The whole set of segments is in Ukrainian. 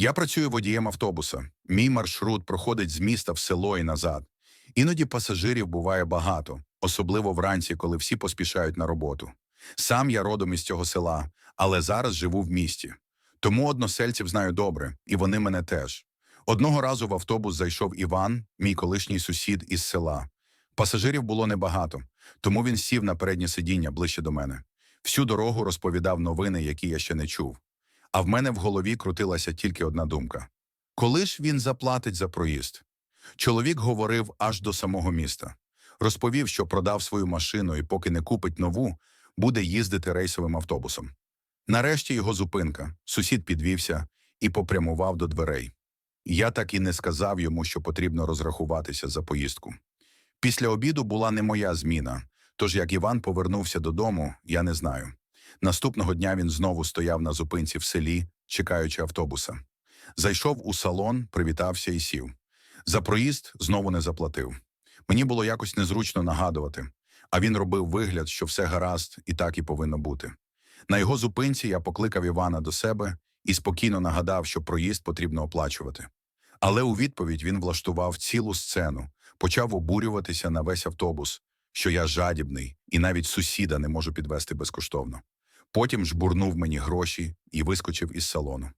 Я працюю водієм автобуса. Мій маршрут проходить з міста в село і назад. Іноді пасажирів буває багато, особливо вранці, коли всі поспішають на роботу. Сам я родом із цього села, але зараз живу в місті. Тому односельців знаю добре, і вони мене теж. Одного разу в автобус зайшов Іван, мій колишній сусід із села. Пасажирів було небагато, тому він сів на переднє сидіння ближче до мене. Всю дорогу розповідав новини, які я ще не чув. А в мене в голові крутилася тільки одна думка: коли ж він заплатить за проїзд? Чоловік говорив аж до самого міста. Розповів, що продав свою машину і поки не купить нову, буде їздити рейсовим автобусом. Нарешті його зупинка. Сусід підвівся і попрямував до дверей. Я так і не сказав йому, що потрібно розрахуватися за поїздку. Після обіду була не моя зміна, тож як Іван повернувся додому, я не знаю. Наступного дня він знову стояв на зупинці в селі, чекаючи автобуса. Зайшов у салон, привітався і сів. За проїзд знову не заплатив. Мені було якось незручно нагадувати, а він робив вигляд, що все гаразд і так і повинно бути. На його зупинці я покликав Івана до себе і спокійно нагадав, що проїзд потрібно оплачувати. Але у відповідь він влаштував цілу сцену, почав обурюватися на весь автобус, що я жадібний і навіть сусіда не можу підвести безкоштовно. Потім жбурнув мені гроші і вискочив із салону.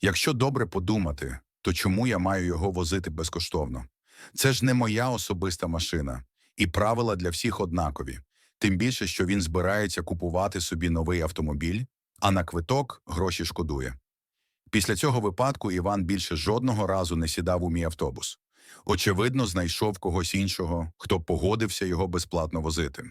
Якщо добре подумати, то чому я маю його возити безкоштовно? Це ж не моя особиста машина, і правила для всіх однакові. Тим більше, що він збирається купувати собі новий автомобіль, а на квиток гроші шкодує. Після цього випадку Іван більше жодного разу не сідав у мій автобус. Очевидно, знайшов когось іншого, хто погодився його безплатно возити.